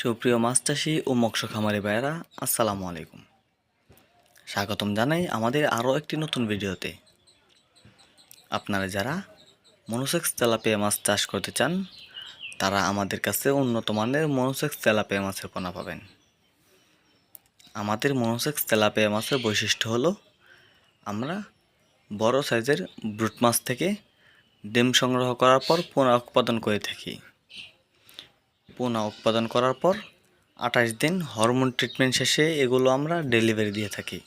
সুপ্রিয় মাছ চাষি ও মৎস্য খামারি ভাইয়েরা, আসসালামু আলাইকুম। স্বাগতম জানাই আমাদের আরও একটি নতুন ভিডিওতে। আপনারা যারা মনোসেক্স তেলাপিয়া মাছ চাষ করতে চান, তারা আমাদের কাছে উন্নত মানের মনোসেক্স তেলাপিয়া মাছের পোনা পাবেন। আমাদের মনোসেক্স তেলাপিয়া মাছের বৈশিষ্ট্য হলো, আমরা বড় সাইজের ব্রুট মাছ থেকে ডিম সংগ্রহ করার পর পোনা উৎপাদন করে থাকি। পোনা উৎপাদন করার পর আঠাশ দিন হরমোন ট্রিটমেন্ট শেষে এগুলো আমরা ডেলিভারি দিয়ে থাকি।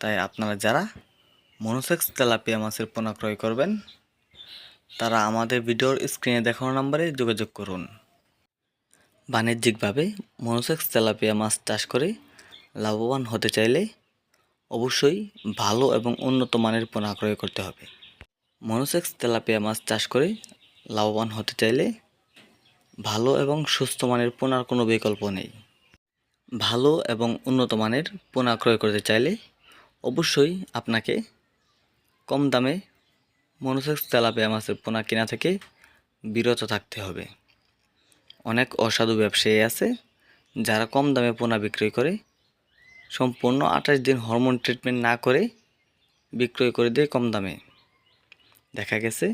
তাই আপনারা যারা মনোসেক্স তেলাপিয়া মাছের পোনা ক্রয় করবেন, তারা আমাদের ভিডিওর স্ক্রিনে দেখানো নাম্বারে যোগাযোগ করুন। বাণিজ্যিকভাবে মনোসেক্স তেলাপিয়া মাছ চাষ করে লাভবান হতে চাইলে অবশ্যই ভালো এবং উন্নত মানের পোনা ক্রয় করতে হবে। মনোসেক্স তেলাপিয়া মাছ চাষ করে লাভবান হতে চাইলে ভালো এবং সুস্থ মানের পোনার কোনো বিকল্প নেই। ভালো এবং উন্নত মানের পোনা ক্রয় করতে চাইলে অবশ্যই আপনাকে কম দামে মনোসেক্স তেলাপিয়া মাছের পোনা কেনা থেকে বিরত থাকতে হবে। অনেক অসাধু ব্যবসায়ী আছে যারা কম দামে পোনা বিক্রয় করে, সম্পূর্ণ আঠাশ দিন হরমোন ট্রিটমেন্ট না করে বিক্রয় করে দেয় কম দামে। দেখা গেছে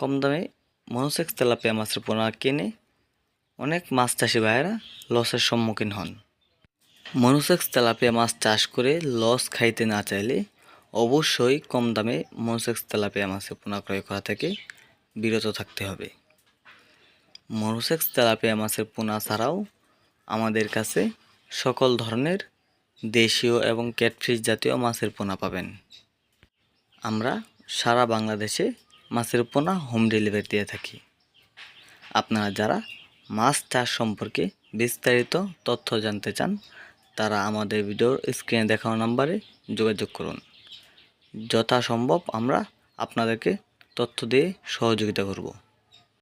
কম দামে মনোসেক্স তেলাপিয়া মাছের পোনা কিনে অনেক মাছ চাষি ভাইয়েরা লসের সম্মুখীন হন। মনোসেক্স তেলাপিয়া মাছ চাষ করে লস খাইতে না চাইলে অবশ্যই কম দামে মনোসেক্স তেলাপিয়া মাছের পোনা ক্রয় করা থেকে বিরত থাকতে হবে। মনোসেক্স তেলাপিয়া মাছের পোনা ছাড়াও আমাদের কাছে সকল ধরনের দেশীয় এবং ক্যাটফিশ জাতীয় মাছের পোনা পাবেন। আমরা সারা বাংলাদেশে মাছের পোনা হোম ডেলিভারি দিয়ে থাকি। আপনারা যারা মাছ চাষ সম্পর্কে বিস্তারিত তথ্য জানতে চান, তারা আমাদের ভিডিওর স্ক্রিনে দেখানো নাম্বারে যোগাযোগ করুন। যথাসম্ভব আমরা আপনাদেরকে তথ্য দিয়ে সহযোগিতা করব।